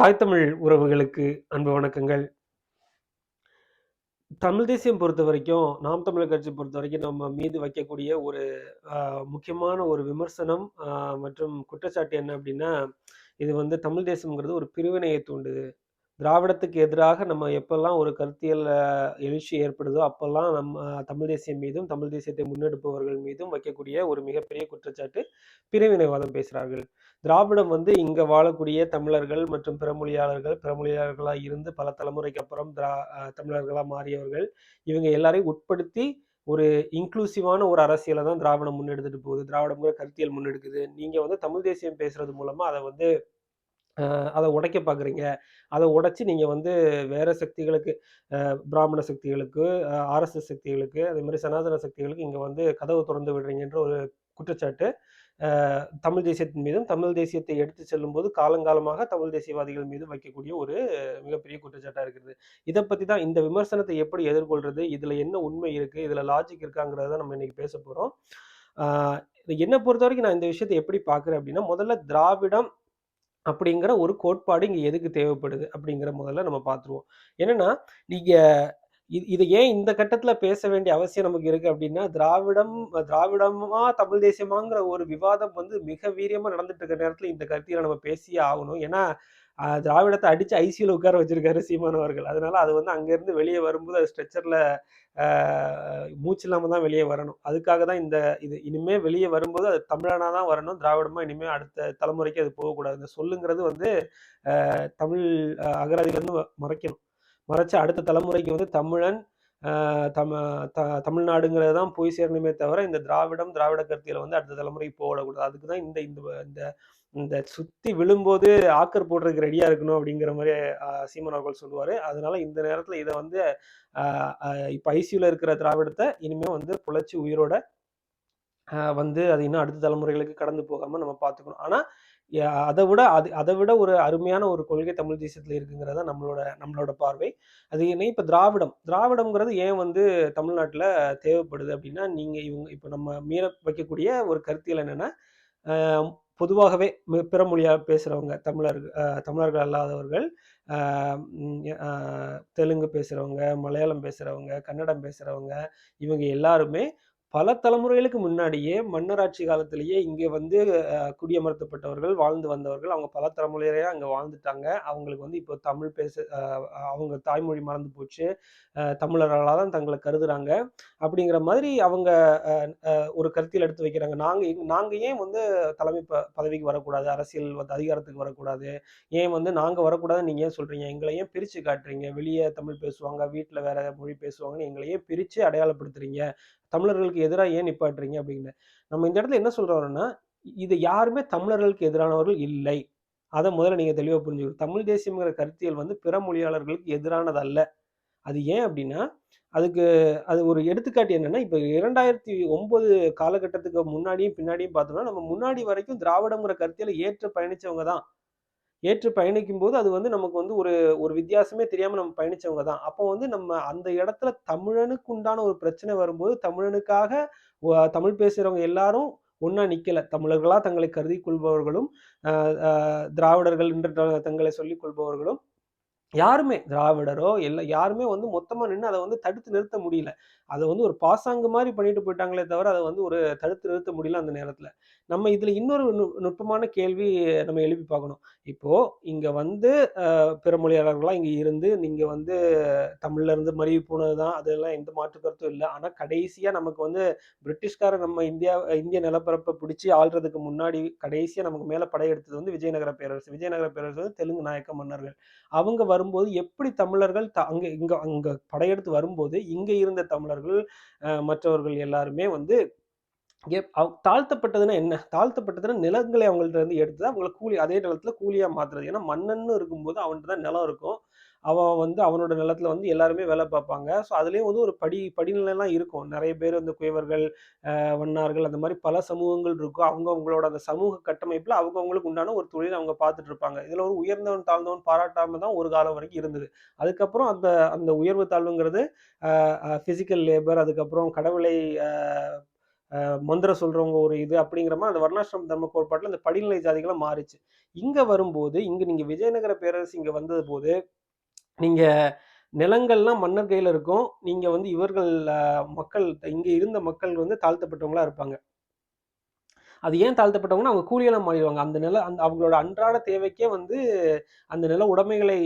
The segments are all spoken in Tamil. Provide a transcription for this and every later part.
தாய் தமிழ் உறவுகளுக்கு அன்பு வணக்கங்கள். தமிழ் தேசியம் பொறுத்த வரைக்கும் நாம் தமிழர் கட்சி பொறுத்த வரைக்கும் நம்ம மீது வைக்கக்கூடிய ஒரு ஆஹ், முக்கியமான ஒரு விமர்சனம் ஆஹ், மற்றும் குற்றச்சாட்டு என்ன அப்படின்னா இது வந்து தமிழ் தேசம்ங்கிறது ஒரு பிரிவினையை தூண்டுது. திராவிடத்துக்கு எதிராக நம்ம எப்பெல்லாம் ஒரு கருத்தியல் எழுச்சி ஏற்படுதோ அப்பெல்லாம் நம்ம தமிழ் தேசியம் மீதும் தமிழ் தேசியத்தை முன்னெடுப்பவர்கள் மீதும் வைக்கக்கூடிய ஒரு மிகப்பெரிய குற்றச்சாட்டு பிரிவினைவாதம் பேசுகிறார்கள் திராவிடம் வந்து இங்கே வாழக்கூடிய தமிழர்கள் மற்றும் பிறமொழியாளர்கள் பிறமொழியாளர்களாக இருந்து பல தலைமுறைக்கு அப்புறம் திரா தமிழர்களாக மாறியவர்கள் இவங்க எல்லாரையும் உட்படுத்தி ஒரு இன்க்ளூசிவான ஒரு அரசியலை தான் திராவிடம் முன்னெடுத்துட்டு போகுது. திராவிடங்கிற கருத்தியல் முன்னெடுக்குது. நீங்கள் வந்து தமிழ் தேசியம் பேசுறது மூலமாக அதை வந்து அதை உடைக்க பார்க்குறீங்க அதை உடைச்சி நீங்கள் வந்து வேறு சக்திகளுக்கு பிராமண சக்திகளுக்கு ஆர்எஸ்எஸ் சக்திகளுக்கு அதே மாதிரி சனாதன சக்திகளுக்கு இங்கே வந்து கதவு திறந்து விடுறீங்கன்ற ஒரு குற்றச்சாட்டு. தமிழ் தேசியத்தின் மீதும் தமிழ் தேசியத்தை எடுத்து செல்லும்போது காலங்காலமாக தமிழ் தேசியவாதிகள் மீது வைக்கக்கூடிய ஒரு மிகப்பெரிய குற்றச்சாட்டாக இருக்கிறது இதை பற்றி தான் இந்த விமர்சனத்தை எப்படி எதிர்கொள்றது இதில் என்ன உண்மை இருக்குது இதில் லாஜிக் இருக்காங்கிறத நம்ம இன்னைக்கு பேச போகிறோம் என்னை பொறுத்த வரைக்கும் நான் இந்த விஷயத்தை எப்படி பார்க்குறேன் அப்படின்னா முதல்ல திராவிடம் அப்படிங்கிற ஒரு கோட்பாடு இங்கே எதுக்கு தேவைப்படுது அப்படிங்கிற முதல்ல நம்ம பார்த்துருவோம். என்னன்னா நீங்க இது இதை ஏன் இந்த கட்டத்துல பேச வேண்டிய அவசியம் நமக்கு இருக்கு அப்படின்னா திராவிடம் திராவிடமா தமிழ் தேசியமாங்கிற ஒரு விவாதம் வந்து மிக வீரியமாக நடந்துட்டு இருக்க நேரத்தில் இந்த கருத்தியில் நம்ம பேசியே ஆகணும். ஏன்னா திராவிடத்தை அடித்து ஐசியில் உட்கார வச்சிருக்காரு சீமான் அவர்கள். அதனால அது வந்து அங்கேருந்து வெளியே வரும்போது அது ஸ்ட்ரெச்சர்ல மூச்சு இல்லாமல் தான் வெளியே வரணும். அதுக்காக தான் இந்த இது இனிமே வெளியே வரும்போது அது தமிழனாக தான் வரணும். திராவிடமா இனிமே அடுத்த தலைமுறைக்கு அது போகக்கூடாது. இந்த சொல்லுங்கிறது வந்து தமிழ் ஆஹ், இருந்து மறைக்கணும். மறைச்சு அடுத்த தலைமுறைக்கு வந்து தமிழன் ஆஹ், தம த தமிழ்நாடுங்கிறது தான் போய் சேரணுமே தவிர இந்த திராவிடம் திராவிட கருத்தியில வந்து அடுத்த தலைமுறைக்கு போகக்கூடாது. அதுக்கு தான் இந்த இந்த இந்த சுத்தி விழும்போது ஆக்கர் போடுறதுக்கு ரெடியா இருக்கணும் அப்படிங்கிற மாதிரி சீமன் அவர்கள் சொல்லுவாரு. அதனால இந்த நேரத்துல இதை வந்து இப்ப ஐசியூல இருக்கிற திராவிடத்தை இனிமே வந்து புழைச்சி உயிரோட வந்து அது இன்னும் அடுத்த தலைமுறைகளுக்கு கடந்து போகாம நம்ம பார்த்துக்கணும். ஆனா அதை விட அது அதை விட ஒரு அருமையான ஒரு கொள்கை தமிழ் தேசியத்துல இருக்குங்கிறத நம்மளோட நம்மளோட பார்வை. அது என்ன இப்ப திராவிடம். திராவிடம்ங்கிறது ஏன் வந்து தமிழ்நாட்டுல தேவைப்படுது அப்படின்னா நீங்க இவங்க இப்ப நம்ம மீற வைக்கக்கூடிய ஒரு கருத்தியல் என்னன்னா பொதுவாகவே பிற மொழியாக பேசுகிறவங்க தமிழர்கள் தமிழர்கள் அல்லாதவர்கள் தெலுங்கு பேசுகிறவங்க மலையாளம் பேசுகிறவங்க கன்னடம் பேசுகிறவங்க இவங்க எல்லாருமே பல தலைமுறைகளுக்கு முன்னாடியே மன்னராட்சி காலத்திலேயே இங்கே வந்து குடியமர்த்தப்பட்டவர்கள் வாழ்ந்து வந்தவர்கள் அவங்க பல தலைமுறையாக அங்கே வாழ்ந்துட்டாங்க. அவங்களுக்கு வந்து இப்போ தமிழ் பேச அவங்க தாய்மொழி மறந்து போச்சு. அஹ், தமிழர்களாக தான் தங்களை கருதுறாங்க. அப்படிங்கிற மாதிரி அவங்க அஹ், அஹ், ஒரு கருத்தில் எடுத்து வைக்கிறாங்க. நாங்கள் நாங்கள் ஏன் வந்து தலைமை ப பதவிக்கு வரக்கூடாது? அரசியல் வந்து அதிகாரத்துக்கு வரக்கூடாது? ஏன் வந்து நாங்கள் வரக்கூடாதுன்னு நீங்கள் ஏன் சொல்கிறீங்க எங்களை ஏன் பிரித்து காட்டுறீங்க? வெளியே தமிழ் பேசுவாங்க வீட்டில் வேற மொழி பேசுவாங்கன்னு எங்களை ஏன் பிரித்து அடையாளப்படுத்துறீங்க? தமிழர்களுக்கு எதிராக ஏன் நிப்பாட்டுறீங்க அப்படின்னு. நம்ம இந்த இடத்துல என்ன சொல்றோம்னா இது யாருமே தமிழர்களுக்கு எதிரானவர்கள் இல்லை. அதை முதல்ல நீங்க தெளிவாக புரிஞ்சுக்கணும். தமிழ் தேசியம்ங்கிற கருத்தியல் வந்து பிற மொழியாளர்களுக்கு எதிரானது அல்ல. அது ஏன் அப்படின்னா அதுக்கு அது ஒரு எடுத்துக்காட்டு என்னன்னா இப்ப இரண்டாயிரத்தி ஒன்பது காலகட்டத்துக்கு முன்னாடியும் பின்னாடியும் பார்த்தோம்னா நம்ம முன்னாடி வரைக்கும் திராவிடங்கிற கருத்தியலை ஏற்று பயணிச்சவங்க தான். ஏற்று பயணிக்கும் போது அது வந்து நமக்கு வந்து ஒரு ஒரு வித்தியாசமே தெரியாம நம்ம பயணிச்சவங்க தான். அப்போ வந்து நம்ம அந்த இடத்துல தமிழனுக்கு உண்டான ஒரு பிரச்சனை வரும்போது தமிழனுக்காக தமிழ் பேசுகிறவங்க எல்லாரும் ஒன்றா நிற்கலை தமிழர்களா தங்களை கருதி கொள்பவர்களும் திராவிடர்கள் என்று த- தங்களை சொல்லிக் கொள்பவர்களும் யாருமே திராவிடரோ எல்லா யாருமே வந்து மொத்தமாக நின்று அதை வந்து தடுத்து நிறுத்த முடியல. அதை வந்து ஒரு பாசாங்கு மாதிரி பண்ணிட்டு போயிட்டாங்களே தவிர அதை வந்து ஒரு தடுத்து நிறுத்த முடியல அந்த நேரத்தில். நம்ம இதில் இன்னொரு நு- நுட்பமான கேள்வி நம்ம எழுப்பி பார்க்கணும். இப்போது இங்கே வந்து பிற மொழியாளர்கள்லாம் இங்கே இருந்து நீங்கள் வந்து தமிழ்ல இருந்து போனது போனதுதான் அதெல்லாம் எந்த மாற்று கருத்தும் இல்லை. ஆனால் கடைசியாக நமக்கு வந்து பிரிட்டிஷ்காரர் நம்ம இந்தியா இந்திய நிலப்பரப்பை பிடிச்சி ஆள்றதுக்கு முன்னாடி கடைசியாக நமக்கு மேலே படையெடுத்தது வந்து விஜயநகர பேரரசு. விஜயநகர பேரரசு வந்து தெலுங்கு நாயக்க மன்னர்கள். அவங்க வரும்போது எப்படி தமிழர்கள் த- அங்கே இங்கே அங்கே படையெடுத்து வரும்போது இங்கே இருந்த தமிழர்கள் அஹ், மற்றவர்கள் எல்லாருமே வந்து தாழ்த்தப்பட்டதுன்னா என்ன? தாழ்த்தப்பட்டதுன்னா நிலங்களை அவங்கள்ட்ட இருந்து எடுத்து அவங்கள கூலி அதே நிலத்துல கூலியா மாத்துறது. ஏன்னா மன்னன்னு இருக்கும்போது அவன்கிட்ட தான் நிலம் இருக்கும். அவன் வந்து அவனோட நிலத்துல வந்து எல்லாருமே வேலை பார்ப்பாங்க. ஸோ அதுலேயும் வந்து ஒரு படி படிநிலைலாம் இருக்கும். நிறைய பேர் வந்து குயவர்கள் வண்ணார்கள் அந்த மாதிரி பல சமூகங்கள் இருக்கும். அவங்க அவங்களோட அந்த சமூக கட்டமைப்பில் அவங்கவுங்களுக்கு உண்டான ஒரு தொழில் அவங்க பார்த்துட்டு இருப்பாங்க. இதில் ஒரு உயர்ந்தவன் தாழ்ந்தவன் பாராட்டாமல் தான் ஒரு காலம் வரைக்கும் இருந்தது. அதுக்கப்புறம் அந்த அந்த உயர்வு தாழ்வுங்கிறது ஃபிசிக்கல் லேபர் அதுக்கப்புறம் கடவுளை மந்திர மந்திரம் ஒரு இது அப்படிங்கிற மாதிரி அந்த வர்ணாசிரம தர்ம கோட்பாட்டில் அந்த படிநிலை ஜாதிகளாக மாறிச்சு. இங்கே வரும்போது இங்கே நீங்கள் விஜயநகர பேரரசு இங்கே வந்தது போது நீங்கள் நிலங்கள்லாம் மன்னர் கையில் இருக்கும். நீங்கள் வந்து இவர்கள் மக்கள் இங்கே இருந்த மக்கள் வந்து தாழ்த்தப்பட்டவங்களா இருப்பாங்க. அது ஏன் தாழ்த்தப்பட்டவங்கன்னா அவங்க கூலியெல்லாம் மாறிடுவாங்க. அந்த நில அந்த அவங்களோட அன்றாட தேவைக்கே வந்து அந்த நில உடைமைகளை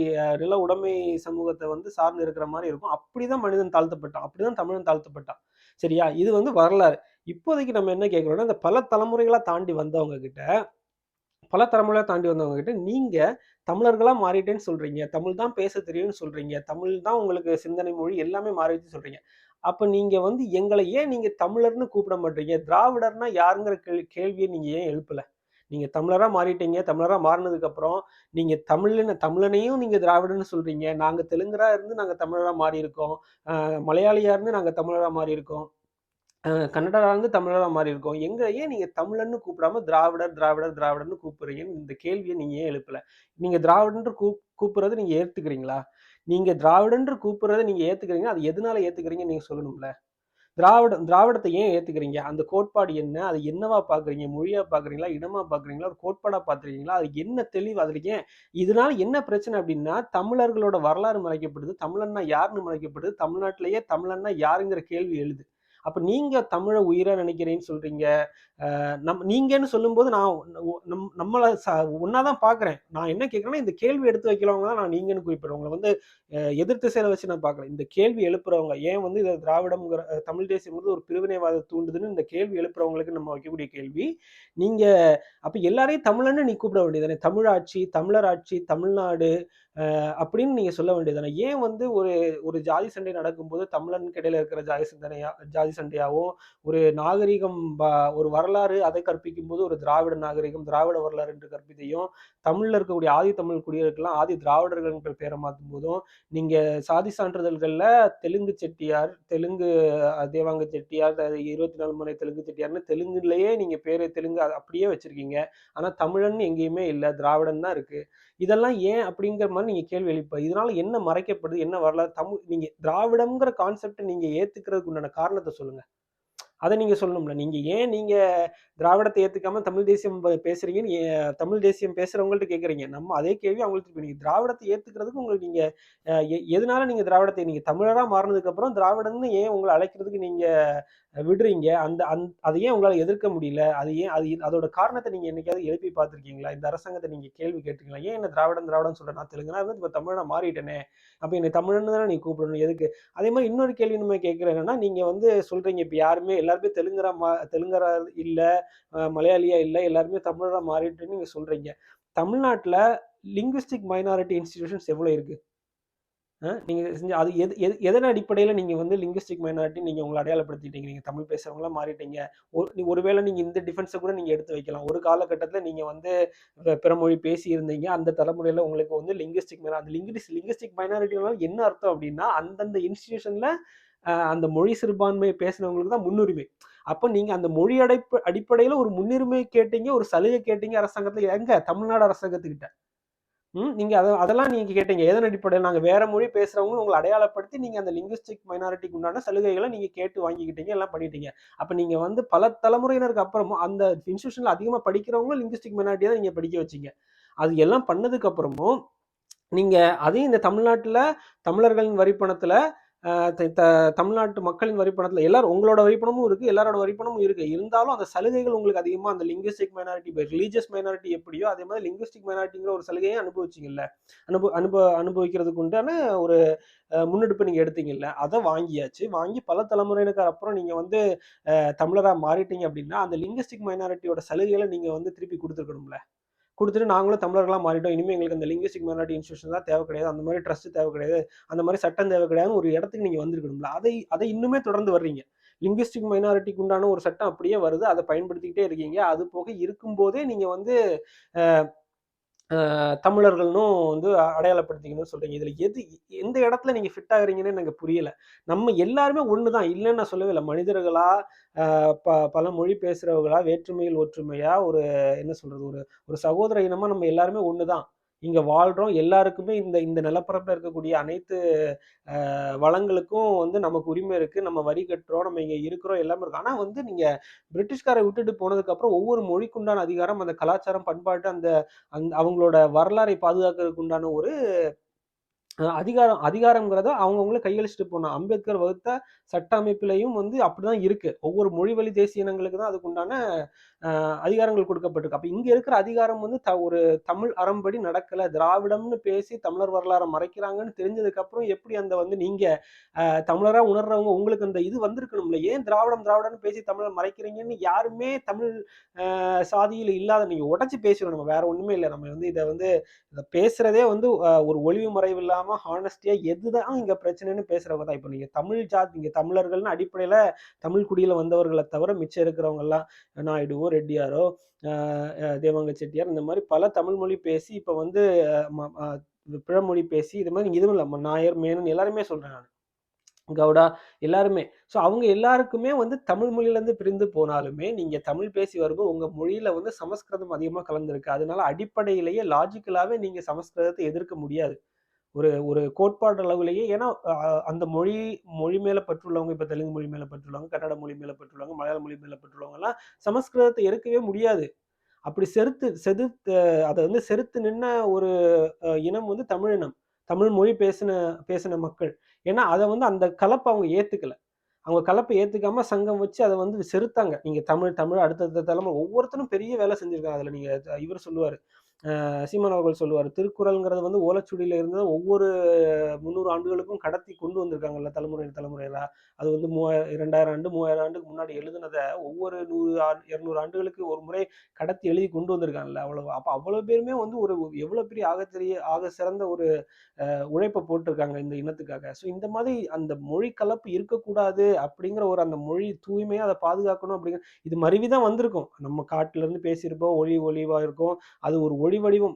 நில உடைமை சமூகத்தை வந்து சார்ந்து இருக்கிற மாதிரி இருக்கும். அப்படிதான் மனிதன் தாழ்த்தப்பட்டான். அப்படிதான் தமிழன் தாழ்த்தப்பட்டான். சரியா? இது வந்து வரலாறு. இப்போதைக்கு நம்ம என்ன கேட்குறோம்னா இந்த பல தலைமுறைகளாக தாண்டி வந்தவங்க கிட்ட பல தலைமுறையாக தாண்டி வந்தவங்க கிட்ட நீங்கள் தமிழர்களாக மாறிட்டேன்னு சொல்கிறீங்க தமிழ் தான் பேச தெரியும்னு சொல்கிறீங்க தமிழ் தான் உங்களுக்கு சிந்தனை மொழி எல்லாமே மாறிடுச்சு சொல்கிறீங்க அப்போ நீங்கள் வந்து எங்களை ஏன் நீங்கள் தமிழர்னு கூப்பிட மாட்டீங்க? திராவிடர்னா யாருங்கிற கேள் கேள்வியை நீங்கள் ஏன் எழுப்பலை? நீங்கள் தமிழராக மாறிட்டீங்க. தமிழராக மாறினதுக்கப்புறம் நீங்கள் தமிழன தமிழனையும் நீங்கள் திராவிடன்னு சொல்கிறீங்க நாங்கள் தெலுங்கராக இருந்து நாங்கள் தமிழராக மாறி இருக்கோம் இருந்து நாங்கள் தமிழராக மாறி இருக்கோம் அஹ் தமிழராக மாறி இருக்கோம். எங்கே ஏன் நீங்கள் தமிழன்னு கூப்பிடாம திராவிடர் திராவிடர் திராவிடர்னு கூப்பிடுறீங்கன்னு இந்த கேள்வியை நீங்கள் ஏன் எழுப்பலை? நீங்கள் திராவிடன்று கூ கூப்பிட்றதை நீங்கள் ஏற்றுக்கிறீங்களா நீங்கள் திராவிடன்று கூப்பிட்றதை நீங்கள் ஏற்றுக்கிறீங்க அது எதனால ஏற்றுக்கிறீங்கன்னு நீங்கள் சொல்லணும்ல. திராவிடம் திராவிடத்தை ஏன் ஏற்றுக்கிறீங்க அந்த கோட்பாடு என்ன? அது என்னவா பார்க்குறீங்க மொழியாக பார்க்குறீங்களா இடமா பார்க்குறீங்களா ஒரு கோட்பாடாக பார்த்துருக்கீங்களா அது என்ன தெளிவு? அதில் ஏன்? இதனால என்ன பிரச்சனை அப்படின்னா தமிழர்களோட வரலாறு மறைக்கப்படுது. தமிழன்னா யாருன்னு மறைக்கப்படுது. தமிழ்நாட்டிலேயே தமிழன்னா யாருங்கிற கேள்வி எழுது. அப்ப நீங்க தமிழை உயிரா நினைக்கிறேன்னு சொல்றீங்க. நம் நீங்கன்னு சொல்லும்போது நான் நம் நம்மளை ஒன்னாதான் பாக்குறேன். நான் என்ன கேட்கறேன்னா இந்த கேள்வி எடுத்து வைக்கிறவங்க தான் நான் நீங்கன்னு குறிப்பிடுறேன். உங்களை வந்து எதிர்த்து சேர வச்சு நான் பார்க்கல இந்த கேள்வி எழுப்புறவங்க ஏன் வந்து இதை திராவிடம்ங்கிற தமிழ் தேசியங்கிறது ஒரு பிரிவினைவாத தூண்டுதுன்னு இந்த கேள்வி எழுப்புறவங்களுக்கு நம்ம வைக்கக்கூடிய கேள்வி. நீங்க அப்ப எல்லாரையும் தமிழன்னு நீ கூப்பிட வேண்டியதானே தமிழாட்சி தமிழராட்சி தமிழ்நாடு அப்படின்னு நீங்கள் சொல்ல வேண்டியதானே ஏன் வந்து ஒரு ஒரு ஜாதி சண்டை நடக்கும்போது தமிழன் கிடையில இருக்கிற ஜாதி சிந்தனையா ஜாதி சண்டையாகவும் ஒரு நாகரிகம் ஒரு வரலாறு அதை கற்பிக்கும் போது ஒரு திராவிட நாகரிகம் திராவிட வரலாறு என்று கற்பித்தையும் தமிழில் இருக்கக்கூடிய ஆதி தமிழ் குடியிருக்கலாம் ஆதி திராவிடர்கள் என்ற பேரை மாற்றும் போதும் நீங்கள் சாதி சான்றிதழ்களில் தெலுங்கு செட்டியார் தெலுங்கு தேவாங்க செட்டியார் இருபத்தி நாலு முறை தெலுங்கு செட்டியார்னு தெலுங்குலேயே நீங்கள் பேர் தெலுங்கு அப்படியே வச்சிருக்கீங்க. ஆனால் தமிழன் எங்கேயுமே இல்லை திராவிடன் தான் இருக்குது இதெல்லாம் ஏன் அப்படிங்கிற மாதிரி நீங்க கேள்வி எழுப்ப இதனால என்ன மறைக்கப்படுது என்ன வரலாறு தமிழ் நீங்க திராவிடம்ங்கிற கான்செப்டை நீங்க ஏத்துக்கிறதுக்கு உண்டான காரணத்தை சொல்லுங்க. அதை நீங்க சொல்லணும்ல. நீங்க ஏன் நீங்க திராவிடத்தை ஏத்துக்காம தமிழ் தேசியம் பேசுகிறீங்கன்னு தமிழ் தேசியம் பேசுறவங்கள்ட்ட கேட்குறீங்க நம்ம அதே கேள்வி அவங்களுக்கு திருப்பி திராவிடத்தை ஏத்துக்கிறதுக்கு உங்களுக்கு நீங்க அஹ், எ- எதனால நீங்க திராவிடத்தை நீங்க தமிழரா மாறினதுக்கப்புறம் திராவிடம்னு ஏன் உங்களை அழைக்கிறதுக்கு நீங்க விடுறீங்க. அந்த அந் அதை ஏன் உங்களால் எதிர்க்க முடியல? அது ஏன் அது அதோட காரணத்தை நீங்கள் என்னைக்காவது எழுப்பி பார்த்துருக்கீங்களா? இந்த அரசாங்கத்தை நீங்கள் கேள்வி கேட்டிருக்கீங்களா? ஏன் என்ன திராவிடம் திராவிடம் சொல்கிறேன் நான் தெலுங்குனா இருந்து இப்போ தமிழனா மாறிட்டேனே. அப்போ என்னை தமிழன்னு தானே நீ கூப்பிடணும்? எதுக்கு? அதே மாதிரி இன்னொரு கேள்வி நம்ம கேட்குறேன்னா நீங்கள் வந்து சொல்கிறீங்க இப்போ யாருமே எல்லாருமே தெலுங்கரா மா தெலுங்கரா இல்லை மலையாளியா இல்லை எல்லாருமே தமிழராக மாறிட்டுன்னு நீங்கள் சொல்கிறீங்க தமிழ்நாட்டில் லிங்குவிஸ்டிக் மைனாரிட்டி இன்ஸ்டிடியூஷன்ஸ் எவ்வளோ இருக்குது நீங்கள் செஞ்ச அது எது எது எதன் அடிப்படையில் நீங்கள் வந்து லிங்குஸ்டிக் மைனாரிட்டி நீங்கள் உங்களை அடையாளப்படுத்திட்டீங்க? நீங்கள் தமிழ் பேசுறவங்களா மாறிட்டீங்க. ஒரு ஒருவேளை நீங்கள் இந்த டிஃபென்ஸை கூட நீங்கள் எடுத்து வைக்கலாம். ஒரு காலகட்டத்தில் நீங்கள் வந்து பிறமொழி பிற பேசி இருந்தீங்க அந்த தலைமுறையில் உங்களுக்கு வந்து லிங்குஸ்டிக் மைனா அந்த லிங்குஸ் லிங்குஸ்டிக் மைனாரிட்டினால என்ன அர்த்தம் அப்படின்னா அந்தந்த இன்ஸ்டிடியூஷனில் அந்த மொழி சிறுபான்மையை பேசுனவங்களுக்கு தான் முன்னுரிமை. அப்போ நீங்கள் அந்த மொழி அடைப்பு அடிப்படையில் ஒரு முன்னுரிமை கேட்டீங்க ஒரு சலுகை கேட்டீங்க அரசாங்கத்தில். எங்கே? தமிழ்நாடு அரசாங்கத்துக்கிட்ட. ம் அதை அதெல்லாம் நீங்கள் கேட்டீங்க. எதன் அடிப்படையில்? நாங்கள் வேற மொழி பேசுகிறவங்களும் உங்களை அடையாளப்படுத்தி நீங்கள் அந்த லிங்குஸ்டிக் மைனாரிட்டிக்கு உண்டான சலுகைகளை நீங்கள் கேட்டு வாங்கிக்கிட்டீங்க எல்லாம் பண்ணிட்டீங்க. அப்போ நீங்கள் வந்து பல தலைமுறையினருக்கு அப்புறமும் அந்த இன்ஸ்டியூஷனில் அதிகமாக படிக்கிறவங்களும் லிங்குஸ்டிக் மைனாரிட்டி தான் நீங்கள் படிக்க வச்சீங்க. அது எல்லாம் பண்ணதுக்கப்புறமும் நீங்கள் அதையும் இந்த தமிழ்நாட்டில் தமிழர்களின் வரிப்பணத்தில் தமிழ்நாட்டு மக்களின் வரிப்பணத்தில் எல்லாரும் உங்களோட வரிப்பணமும் இருக்குது எல்லாரோட வரிப்பணமும் இருக்குது இருந்தாலும் அந்த சலுகைகள் உங்களுக்கு அதிகமாக அந்த லிங்குவிஸ்டிக் மைனாரிட்டி ரிலீஜியஸ் மைனாரிட்டி எப்படியோ அதே மாதிரி லிங்குவிஸ்டிக் மைனாரிட்டிங்கிற ஒரு சலுகையை அனுபவிச்சிங்கல்ல. அனுபவ அனுபவ அனுபவிக்கிறதுக்கு உண்டான ஒரு முன்னெடுப்பு நீங்கள் எடுத்தீங்கல்ல. அதை வாங்கியாச்சு. வாங்கி பல தலைமுறையினருக்கு அப்புறம் நீங்கள் வந்து தமிழராக மாறிட்டீங்க அப்படின்னா அந்த லிங்குவிஸ்டிக் மைனாரிட்டியோட சலுகைகளை நீங்கள் வந்து திருப்பி கொடுத்துருக்கணும்ல. கொடுத்துட்டு நாங்களும் தமிழர்களாக மாறிட்டோம். இனிமேல் எங்களுக்கு அந்த லிங்குவிஸ்டிக் மைனாரிட்டி இன்ஸ்டியூஷன் தான் தேவை கிடையாது. அந்த மாதிரி ட்ரஸ்ட் தேவை கிடையாது. அந்த மாதிரி சட்டம் தேவை கிடையாதுன்னு ஒரு இடத்துக்கு நீங்கள் வந்திருக்கணும்ல. அதை அதை இன்னுமே தொடர்ந்து வர்றீங்க. லிங்குவிஸ்டிக் மைனாரிட்டிக்கு உண்டான ஒரு சட்டம் அப்படியே வருது. அதை பயன்படுத்திக்கிட்டே இருக்கீங்க. அது போக இருக்கும்போதே நீங்கள் வந்து தமிழர்கள்னும் வந்து அடையாளப்படுத்திக்கணும்னு சொல்றீங்க. இதுல எது எந்த இடத்துல நீங்க ஃபிட் ஆகுறீங்கன்னு எனக்கு புரியல. நம்ம எல்லாருமே ஒண்ணுதான். இல்லைன்னு நான் சொல்லவே இல்லை. மனிதர்களா ப பல மொழி பேசுறவங்களா வேற்றுமையில் ஒற்றுமையா ஒரு என்ன சொல்றது ஒரு ஒரு சகோதர இனமா நம்ம எல்லாருமே ஒண்ணுதான். இங்க வாழ்றோம். எல்லாருக்குமே இந்த இந்த நிலப்பரப்பில் இருக்கக்கூடிய அனைத்து வளங்களுக்கும் வந்து நமக்கு உரிமை இருக்கு. நம்ம வரி கட்டுறோம் நம்ம இங்க இருக்கிறோம் எல்லாமே இருக்கும் ஆனால் வந்து நீங்க பிரிட்டிஷ்காரை விட்டுட்டு போனதுக்கப்புறம் ஒவ்வொரு மொழிக்குண்டான அதிகாரம் அந்த கலாச்சாரம் பண்பாட்டு அந்த அந்த அவங்களோட வரலாறை பாதுகாக்கிறதுக்கு உண்டான ஒரு அதிகாரம் அதிகாரங்கிறத அவங்கவுங்கள கையளிச்சுட்டு போனோம் அம்பேத்கர் வகுத்த சட்ட அமைப்பிலையும் வந்து அப்படிதான் இருக்கு. ஒவ்வொரு மொழி வழி தேசிய இனங்களுக்கு தான் அதுக்கு உண்டான அதிகாரங்கள் கொடுக்கப்பட்டிருக்கு. அப்போ இங்கே இருக்கிற அதிகாரம் வந்து த ஒரு தமிழ் அறம்படி நடக்கலை. திராவிடம்னு பேசி தமிழர் வரலாறை மறைக்கிறாங்கன்னு தெரிஞ்சதுக்கப்புறம் எப்படி அந்த வந்து நீங்கள் தமிழராக உணர்றவங்க உங்களுக்கு அந்த இது வந்திருக்கணும்ல? ஏன் திராவிடம் திராவிடம்னு பேசி தமிழர் மறைக்கிறீங்கன்னு யாருமே தமிழ் சாதியில் இல்லாத நீங்கள் உடச்சி பேசணும். நம்ம வேற ஒன்றுமே இல்லை. நம்ம வந்து இதை வந்து இதை பேசுகிறதே வந்து ஒரு ஒளிவு மறைவு இல்லாம ஹானஸ்டியா எதுதான் இங்கே பிரச்சனைன்னு பேசுகிறவங்க தான். இப்போ நீங்கள் தமிழ் ஜாதி இங்கே தமிழர்கள்னு அடிப்படையில் தமிழ் குடியில் வந்தவர்களை தவிர மிச்சம் இருக்கிறவங்கெல்லாம் நாயுடுவோ ரெட்டியாரோ தேவங்க செட்டியார் இந்த மாதிரி பல தமிழ் மொழி பேசி இப்போ வந்து பிழமொழி பேசி இது மாதிரி இதுவும் இல்லை நாயர் மேனன் எல்லாருமே சொல்கிறேன் நான். கவுடா எல்லாருமே. ஸோ அவங்க எல்லாருக்குமே வந்து தமிழ் மொழியிலேருந்து பிரிந்து போனாலுமே நீங்கள் தமிழ் பேசி வரும்போது உங்கள் மொழியில் வந்து சமஸ்கிருதம் அதிகமாக கலந்துருக்கு. அதனால அடிப்படையிலேயே லாஜிக்கலாகவே நீங்கள் சமஸ்கிருதத்தை எதிர்க்க முடியாது. ஒரு ஒரு கோட்பாடு அளவுலேயே ஏன்னா அந்த மொழி மொழி மேலே பற்றுள்ளவங்க இப்போ தெலுங்கு மொழி மேலே பற்றுள்ளவங்க கன்னட மொழி மேலே பற்றுள்ளவங்க மலையாள மொழி மேலே பற்றுள்ளவங்கலாம் சமஸ்கிருதத்தை எடுக்கவே முடியாது. அப்படி செருத்து செதுத்து அதை வந்து செருத்து நின்ன ஒரு இனம் வந்து தமிழினம் தமிழ் மொழி பேசின பேசின மக்கள். ஏன்னா அதை வந்து அந்த கலப்பை அவங்க ஏற்றுக்கல அவங்க கலப்பை ஏற்றுக்காம சங்கம் வச்சு அதை வந்து செருத்தாங்க. நீங்கள் தமிழ் தமிழ் அடுத்தடுத்த தலைமுறை ஒவ்வொருத்தரும் பெரிய வேலை செஞ்சுருக்காங்க. அதில் நீங்கள் இவர் சொல்லுவார் சீமான் அவர்கள் சொல்லுவார் திருக்குறள்ங்கிறது வந்து ஓலச்சுடியில் இருந்து ஒவ்வொரு முந்நூறு ஆண்டுகளுக்கும் கடத்தி கொண்டு வந்திருக்காங்கல்ல தலைமுறை தலைமுறையில. அது வந்து மூவாயிரம் இரண்டாயிரம் ஆண்டு மூவாயிரம் ஆண்டுக்கு முன்னாடி எழுதுனதை ஒவ்வொரு நூறு ஆண்டு இரநூறு ஆண்டுகளுக்கு ஒரு முறை கடத்தி எழுதி கொண்டு வந்திருக்காங்கல்ல அவ்வளவு. அப்போ அவ்வளோ பேருமே வந்து ஒரு எவ்வளோ பெரிய ஆகத்தெரிய ஆக சிறந்த ஒரு உழைப்பை போட்டிருக்காங்க இந்த இனத்துக்காக. ஸோ இந்த மாதிரி அந்த மொழி கலப்பு இருக்கக்கூடாது அப்படிங்கிற ஒரு அந்த மொழி தூய்மையாக அதை பாதுகாக்கணும் அப்படிங்கிற இது மருவி தான் வந்திருக்கும். நம்ம காட்டிலேருந்து பேசியிருப்போம் ஒளி ஒளிவாக இருக்கும். அது ஒரு ஒளி வடிவம்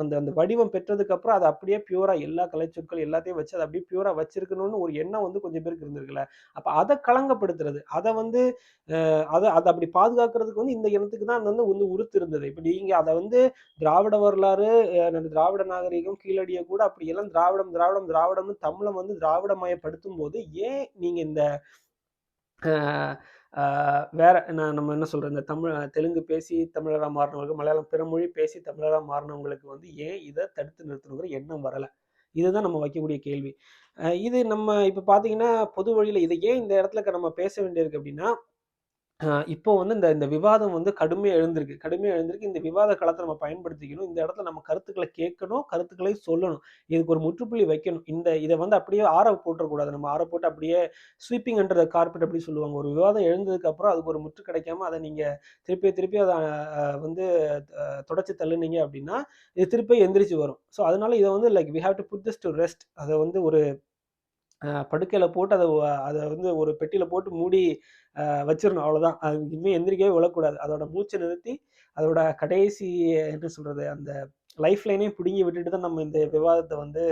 அந்த அந்த வடிவம் பெற்றதுக்கு அப்புறம் அதை அப்படியே பியூரா எல்லா கலைச்சொற்கள் எல்லாத்தையும் வச்சு அதை அப்படியே பியூரா வச்சிருக்கணும்னு ஒரு எண்ணம் வந்து கொஞ்சம் பேருக்கு இருந்திருக்குல்ல. அப்ப அதை களங்கப்படுத்துறது அதை வந்து அதை அதை அப்படி பாதுகாக்கிறதுக்கு வந்து இந்த இனத்துக்கு தான் வந்து வந்து உறுத்து இருந்தது. இப்ப நீங்க அதை வந்து திராவிட வரலாறு திராவிட நாகரிகம் கீழடிய கூட அப்படி எல்லாம் திராவிடம் திராவிடம் திராவிடம்னு தமிழை வந்து திராவிடமயப்படுத்தும் போது ஏன் நீங்க இந்த வேற நான் நம்ம என்ன சொல்றது? இந்த தமிழ் தெலுங்கு பேசி தமிழராக மாறினவங்களுக்கு மலையாளம் பிறமொழி பேசி தமிழராக மாறினவங்களுக்கு வந்து ஏன் இதை தடுத்து நிறுத்தணுங்கிற எண்ணம் வரலை? இதுதான் நம்ம வைக்கக்கூடிய கேள்வி. இது நம்ம இப்போ பார்த்தீங்கன்னா பொது வழியில் இதை ஏன் இந்த இடத்துல நம்ம பேச வேண்டியிருக்கு அப்படின்னா இப்போ வந்து இந்த இந்த விவாதம் வந்து கடுமையாக எழுந்திருக்கு. கடுமையாக எழுந்திருக்கு. இந்த விவாத காலத்தை நம்ம பயன்படுத்திக்கணும். இந்த இடத்துல நம்ம கருத்துக்களை கேட்கணும் கருத்துக்களை சொல்லணும். இதுக்கு ஒரு முற்றுப்புள்ளி வைக்கணும். இந்த இதை வந்து அப்படியே ஆற போட்டுறக்கூடாது. நம்ம ஆற போட்டு அப்படியே ஸ்வீப்பிங் அண்டர் கார்பெட் அப்படி சொல்லுவாங்க. ஒரு விவாதம் எழுந்ததுக்கு அப்புறம் அதுக்கு ஒரு முற்று கிடைக்காம அதை நீங்கள் திருப்பி திருப்பி அதை வந்து தொடச்சி தள்ளுனீங்க அப்படின்னா இது திருப்பி எந்திரிச்சு வரும். ஸோ அதனால இதை வந்து like we have to put this to rest அதை வந்து ஒரு படுக்கையில் போட்டு அதை அதை வந்து ஒரு பெட்டியில் போட்டு மூடி வச்சிடணும் அவ்வளோதான் அது இனிமேல் எந்திரிக்கவே விழக்கூடாது. அதோட மூச்சை நிறுத்தி அதோட கடைசி என்ன சொல்கிறது அந்த லைஃப் லைனே பிடுங்கி விட்டுட்டு தான் நம்ம இந்த விவாதத்தை வந்து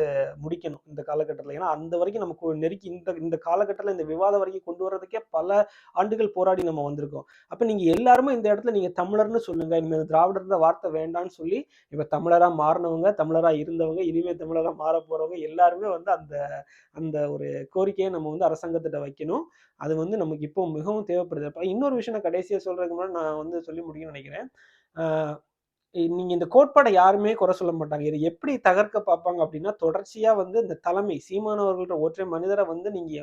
முடிக்கணும் இந்த காலகட்டத்தில். ஏன்னா அந்த வரைக்கும் நமக்கு நெருக்கி இந்த இந்த காலகட்டத்தில் இந்த விவாதம் வரைக்கும் கொண்டு வர்றதுக்கே பல ஆண்டுகள் போராடி நம்ம வந்திருக்கோம். அப்போ நீங்கள் எல்லாருமே இந்த இடத்துல நீங்கள் தமிழர்னு சொல்லுங்க. இனிமேல் திராவிடர் வார்த்தை வேண்டான்னு சொல்லி இப்போ தமிழராக மாறினவங்க தமிழராக இருந்தவங்க இனிமேல் தமிழராக மாற போகிறவங்க எல்லாருமே வந்து அந்த அந்த ஒரு கோரிக்கையை நம்ம வந்து அரசாங்கத்திட்ட வைக்கணும். அது வந்து நமக்கு இப்போ மிகவும் தேவைப்படுது. இன்னொரு விஷயம் நான் கடைசியாக சொல்கிறதுக்கு முன்னாடி நான் வந்து சொல்லி முடியும்னு நினைக்கிறேன். நீங்க இந்த கோட்பாடை யாருமே குறை சொல்ல மாட்டாங்க. இதை எப்படி தகர்க்க பார்ப்பாங்க அப்படின்னா தொடர்ச்சியா வந்து இந்த தலைமை சீமானவர்கள்ட்ட ஒற்றை மனிதரை வந்து நீங்க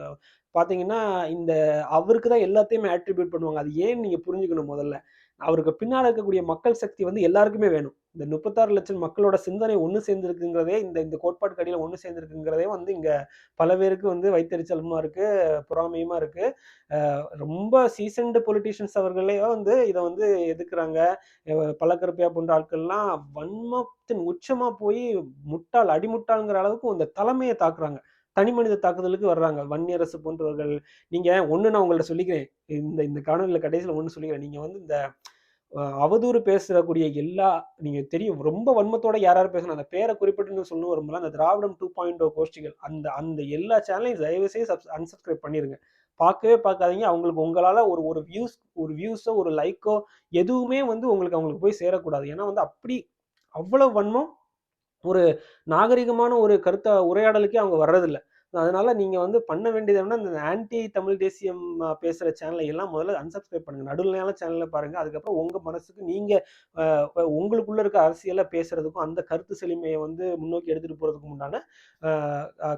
பாத்தீங்கன்னா இந்த அவருக்கு தான் எல்லாத்தையுமே ஆட்ரிபியூட் பண்ணுவாங்க. அது ஏன் நீங்க புரிஞ்சுக்கணும் முதல்ல. அவருக்கு பின்னால் இருக்கக்கூடிய மக்கள் சக்தி வந்து எல்லாருக்குமே வேணும். இந்த முப்பத்தாறு லட்சம் மக்களோட சிந்தனை ஒன்று சேர்ந்துருக்குங்கிறதே இந்த இந்த கோட்பாடு கடியில் ஒன்று சேர்ந்துருக்குங்கிறதே வந்து இங்கே பல பேருக்கு வந்து வைத்தறிச்சலமாக இருக்குது பொறாமையுமா இருக்குது ரொம்ப சீசன்டு பொலிட்டிஷியன்ஸ் அவர்களே வந்து இதை வந்து எதுக்குறாங்க? பழக்கருப்பையா போன்ற ஆட்கள்லாம் வன்மத்தின் உச்சமாக போய் முட்டாள் அடிமுட்டாளுங்கிற அளவுக்கு இந்த தலைமையை தாக்குறாங்க. தனி மனித தாக்குதலுக்கு வர்றாங்க. வன்னியரசு போன்றவர்கள். நீங்கள் ஒன்று நான் உங்கள்ட்ட சொல்லிக்கிறேன். இந்த இந்த காணொலியில் கடைசியில் ஒன்று சொல்லிக்கிறேன். நீங்கள் வந்து இந்த அவதூறு பேசக்கூடிய எல்லா நீங்க தெரியும் ரொம்ப வன்மத்தோட யார் யார் பேசணும் அந்த பேரை குறிப்பிட்டு சொல்லணும் வரும்போது அந்த திராவிடம் டூ பாயிண்ட் ஓ கோஷ்டிகள் அந்த அந்த எல்லா சேனலையும் தயவு செய்து அன்சப்ஸ்கிரைப் பண்ணிருங்க. பார்க்கவே பார்க்காதீங்க அவங்களுக்கு உங்களால் ஒரு ஒரு வியூஸ் ஒரு வியூஸோ ஒரு லைக்கோ எதுவுமே வந்து உங்களுக்கு அவங்களுக்கு போய் சேரக்கூடாது. ஏன்னா வந்து அப்படி அவ்வளோ வன்மம் ஒரு நாகரிகமான ஒரு கருத்த உரையாடலுக்கே அவங்க வர்றதில்ல. அதனால நீங்க வந்து பண்ண வேண்டியது என்ன இந்த ஆன்டி தமிழ் தேசியம் பேசுகிற பேசுற சேனலை எல்லாம் முதல்ல அன்சப்ஸ்கிரைப் பண்ணுங்க. நடுநிலையான சேனல்ல பாருங்க. அதுக்கப்புறம் உங்க மனசுக்கு நீங்க உங்களுக்குள்ளே உங்களுக்குள்ள இருக்க அரசியலை பேசுறதுக்கும் அந்த கருத்து செழுமையை வந்து முன்னோக்கி எடுத்துட்டு போகிறதுக்கு உண்டான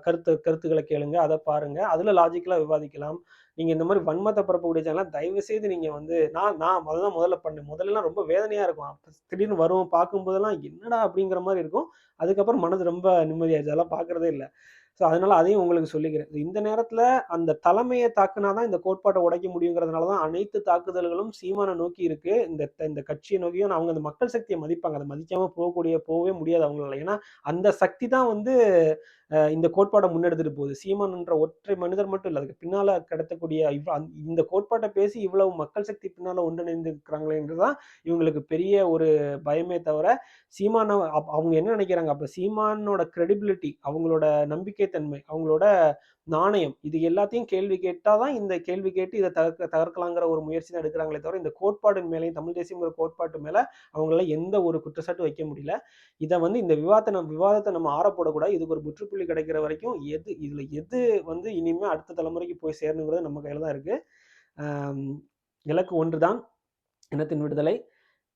கருத்து கருத்துக்களை கேளுங்க. அதை பாருங்க. அதுல லாஜிக்கலா விவாதிக்கலாம். நீங்க இந்த மாதிரி வன்மத்தை பரப்பக்கூடிய சேனல் தயவு செய்து நீங்க வந்து நான் நான் அதுதான் முதல்ல பண்ணேன். முதல்லலாம் ரொம்ப வேதனையா இருக்கும். திடீர்னு வரும் பார்க்கும்போதெல்லாம் என்னடா அப்படிங்கிற மாதிரி இருக்கும். அதுக்கப்புறம் மனது ரொம்ப நிம்மதியாச்சு அதெல்லாம் பார்க்கறதே இல்லை. ஸோ அதனால அதையும் உங்களுக்கு சொல்லிக்கிறேன். இந்த நேரத்தில் அந்த தலைமையை தாக்குனாதான் இந்த கோட்பாட்டை உடைக்க முடியுங்கிறதுனால தான் அனைத்து தாக்குதல்களும் சீமானை நோக்கி இருக்கு. இந்த இந்த கட்சியை நோக்கியும் அவங்க அந்த மக்கள் சக்தியை மதிப்பாங்க. அதை மதிக்காம போகக்கூடிய போகவே முடியாது அவங்களால. ஏன்னா அந்த சக்தி தான் வந்து இந்த கோட்பாடை முன்னெடுத்துட்டு போகுது. சீமான்ன்ற ஒற்றை மனிதர் மட்டும் இல்லை அதுக்கு பின்னால கிடத்தக்கூடிய இந்த கோட்பாட்டை பேசி இவ்வளவு மக்கள் சக்தி பின்னால ஒன்றிணைந்து இருக்கிறாங்களேன்றதுதான் இவங்களுக்கு பெரிய ஒரு பயமே தவிர சீமான அப்- அவங்க என்ன நினைக்கிறாங்க? அப்ப சீமானோட கிரெடிபிலிட்டி அவங்களோட நம்பிக்கை நம்பிக்கைத்தன்மை அவங்களோட நாணயம். இது எல்லாத்தையும் கேள்வி கேட்டாதான் இந்த கேள்வி கேட்டு இதை தகர்க்க தகர்க்கலாங்கிற ஒரு முயற்சி தான் எடுக்கிறாங்களே தவிர இந்த கோட்பாடு மேலேயும் தமிழ் தேசியங்கிற கோட்பாட்டு மேலே அவங்களால எந்த ஒரு குற்றச்சாட்டு வைக்க முடியல. இதை வந்து இந்த விவாதத்தை நம்ம விவாதத்தை நம்ம ஆறப்போடக்கூடாது. இதுக்கு ஒரு முற்றுப்புள்ளி கிடைக்கிற வரைக்கும் எது இதுல எது வந்து இனிமேல் அடுத்த தலைமுறைக்கு போய் சேரணுங்கிறது நம்ம கையில் தான் இருக்கு. இலக்கு இலக்கு ஒன்றுதான். இனத்தின் விடுதலை.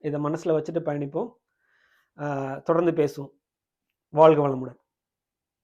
இதை மனசுல வச்சுட்டு பயணிப்போம். ஆஹ் தொடர்ந்து பேசுவோம். வாழ்க வளமுடன்.